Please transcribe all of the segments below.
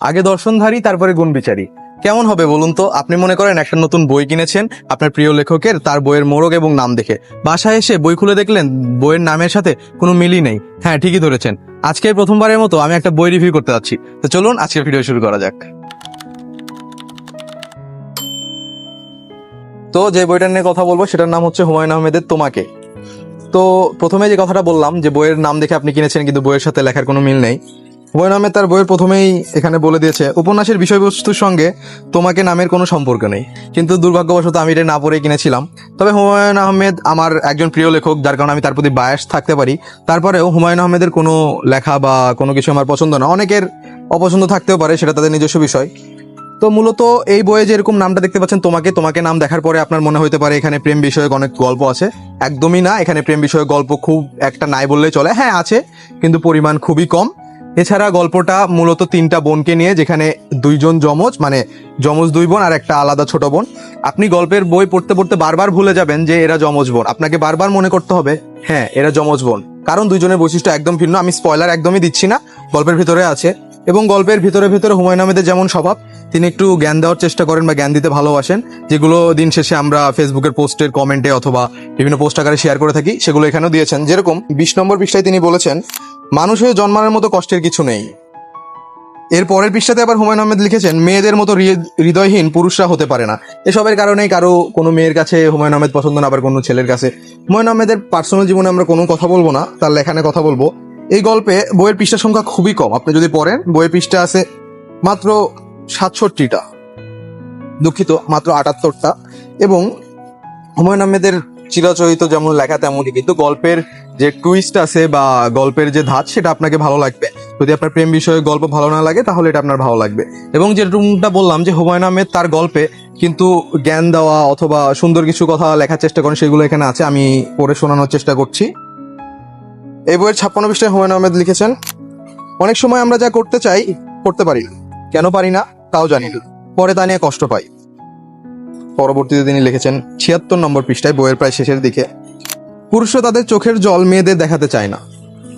আগে দর্শনধারী, তারপরে গুণ বিচারী কেমন হবে বলুন তো? আপনি মনে করেন একটা নতুন বই কিনেছেন, আপনার প্রিয় লেখকের তার বইয়ের মোড়ক এবং নাম দেখে। বাসায় এসে বই খুলে দেখলেন, বইয়ের নামের সাথে কোনো মিলই নেই। হ্যাঁ ঠিকই ধরেছেন। আজকে প্রথমবারের মতো আমি একটা বই রিভিউ করতে যাচ্ছি। তো চলুন, আজকের ভিডিও শুরু করা যাক। তো যে বইটার নিয়ে কথা বলব, সেটার নাম হচ্ছে হুমায়ুন আহমেদের তোমাকে। তো প্রথমে যে কথাটা বললাম, যে বইয়ের নাম দেখে আপনি কিনেছেন, কিন্তু বইয়ের সাথে লেখার কোনো মিল নেই। আহমেদ তার বইয়ের প্রথমেই এখানে বলে দিয়েছে, উপন্যাসের বিষয়বস্তুর সঙ্গে তোমাকে নামের কোনো সম্পর্ক নেই। কিন্তু দুর্ভাগ্যবশত আমি এটা না পড়ে কিনেছিলাম। তবে হুমায়ুন আহমেদ আমার একজন প্রিয় লেখক, যার কারণে আমি তার প্রতি বায়াস থাকতে পারি। তারপরেও হুমায়ুন আহমেদের কোনো লেখা বা কোনো কিছু আমার পছন্দ না। অনেকের অপছন্দ থাকতেও পারে, সেটা তাদের নিজস্ব বিষয়। তো মূলত এই বইয়ে যেরকম নামটা দেখতে পাচ্ছেন, তোমাকে তোমাকে নাম দেখার পরে আপনার মনে হতে পারে এখানে প্রেম বিষয়ক অনেক গল্প আছে। একদমই না, এখানে প্রেম বিষয়ক গল্প খুব একটা নাই বললেই চলে। হ্যাঁ আছে, কিন্তু পরিমাণ খুবই কম। এছাড়া গল্পটা মূলত তিনটা বোনকে নিয়ে, যেখানে দুইজন যমজ মানে যমজ দুই বোন আর একটা আলাদা ছোট বোন। আপনি গল্পের বই পড়তে পড়তে বারবার ভুলে যাবেন যে এরা যমজ বোন। আপনাকে বারবার মনে করতে হবে হ্যাঁ এরা যমজ বোন। কারণ দুইজনের বৈশিষ্ট্য একদম ভিন্ন, আমি স্পয়লার একদমই দিচ্ছি না, গল্পের ভিতরে আছে। এবং গল্পের ভিতরে ভিতরে হুমায়ুন আহমেদের যেমন স্বভাব, তিনি একটু জ্ঞান দেওয়ার চেষ্টা করেন বা জ্ঞান দিতে ভালোবাসেন। যেগুলো দিন শেষে আমরা ফেসবুকের পোস্টের কমেন্টে অথবা বিভিন্ন পোস্ট আকারে শেয়ার করে থাকি, সেগুলো এখানেও দিয়েছেন। যেরকম বিশ নম্বর পৃষ্ঠায় তিনি বলেছেন, মানুষ হয়ে জন্মানোর মতো কষ্টের কিছু নেই। এর পরের পৃষ্ঠাতে আবার হুমায়ুন আহমেদ লিখেছেন, মেয়েদের মতো হৃদয়হীন পুরুষরা হতে পারে না। এসবের কারণেই কারও কোনো মেয়ের কাছে হুমায়ুন আহমেদ পছন্দ না, আবার কোনো ছেলের কাছে। হুমায়ুন আহমেদের পার্সোনাল জীবনে আমরা কোনো কথা বলব না, তার লেখানে কথা বলব। এই গল্পে বইয়ের পৃষ্ঠা সংখ্যা খুবই কম। আপনি যদি পড়েন, বইয়ের পৃষ্ঠা আছে মাত্র সাতষট্টিটা। দুঃখিত, মাত্র আটাত্তরটা। এবং হুমায়ুন আহমেদের চিরাচরিত যেমন লেখা তেমনই, কিন্তু গল্পের যে টুইস্ট আছে বা গল্পের যে ধাঁচ, সেটা আপনাকে ভালো লাগবে। যদি আপনার প্রেম বিষয়ে গল্প ভালো না লাগে, তাহলে এটা আপনার ভালো লাগবে। এবং যেরকমটা বললাম যে হুমায়ুন আহমেদ তার গল্পে কিন্তু জ্ঞান দেওয়া অথবা সুন্দর কিছু কথা লেখার চেষ্টা করেন, সেগুলো এখানে আছে, আমি পড়ে শোনানোর চেষ্টা করছি। এই বইয়ের ছাপ্পান্ন পৃষ্ঠায় হুমায়ুন আহমেদ লিখেছেন, অনেক সময় আমরা যা করতে চাই, করতে পারি না। কেন পারি না, তাও জানি না। পরে তা নিয়ে কষ্ট পাই। পরবর্তীতে তিনি লিখেছেন, ছিয়াত্তর নম্বর পৃষ্ঠায় বইয়ের প্রায় শেষের দিকে পুরুষরা তাদের চোখের জল মেয়েদের দেখাতে চায় না।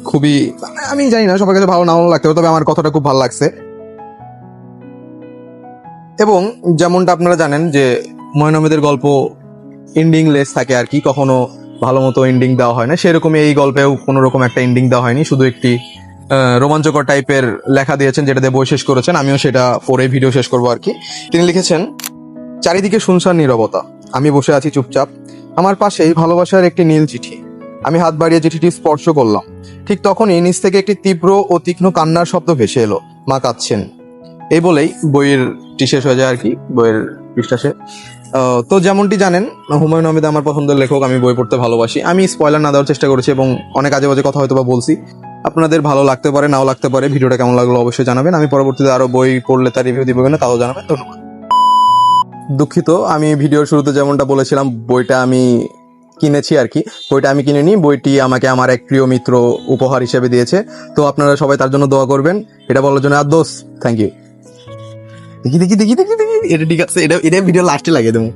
খুবই, আমি জানি না, সবার কাছে ভালো নাও লাগতে পারে, তবে আমার কথাটা খুব ভালো লাগছে। এবং যেমনটা আপনারা জানেন যে ময়ন আহমেদের গল্প এন্ডিং লেস থাকে আর কি, কখনো ভালো মতো এন্ডিং দেওয়া হয় না। সেরকমই এই গল্পেও কোনো রকম একটা এন্ডিং দেওয়া হয়নি। শুধু একটি রোমাঞ্চকর টাইপের লেখা দিয়েছেন, যেটা দিয়ে বই শেষ করেছেন। আমিও সেটা পরে ভিডিও শেষ করব আর কি। তিনি লিখেছেন, চারিদিকে শুনশান নীরবতা। আমি বসে আছি চুপচাপ। আমার পাশেই ভালোবাসার একটি নীল চিঠি। আমি হাত বাড়িয়ে চিঠিটি স্পর্শ করলাম। ঠিক তখনই নিচ থেকে একটি তীব্র ও তীক্ষ্ণ কান্নার শব্দ ভেসে এলো। মা কাঁদছেন। এই বলেই বইয়ের টি শেষ হয়ে যায় আর কি, বইয়ের পৃষ্ঠা। তো যেমনটি জানেন, হুমায়ুন আহমেদ আমার পছন্দের লেখক, আমি বই পড়তে ভালোবাসি। আমি স্পয়লার না দেওয়ার চেষ্টা করেছি এবং অনেক আজে বাজে কথা হয়তো বা বলছি। আপনাদের ভালো লাগতে পারে, নাও লাগতে পারে, ভিডিওটা কেমন লাগল অবশ্যই জানাবেন। আমি পরবর্তীতে আরও বই পড়লে তার রিভিউ দিব না তাও জানাবেন। ধন্যবাদ। দুঃখিত, আমি ভিডিওর শুরুতে যেমনটা বলেছিলাম, বইটা আমি কিনেছি আর কি। বইটা আমি কিনে নিই বইটি আমাকে আমার এক প্রিয় মিত্র উপহার হিসেবে দিয়েছে। তো আপনারা সবাই তার জন্য দোয়া করবেন। এটা বলার জন্য আর দোষ থ্যাংক ইউ দেখি দেখি দেখি দেখি দেখি। এটা ঠিক আছে এটা এটা ভিডিও লাস্টে লাগে দেবো।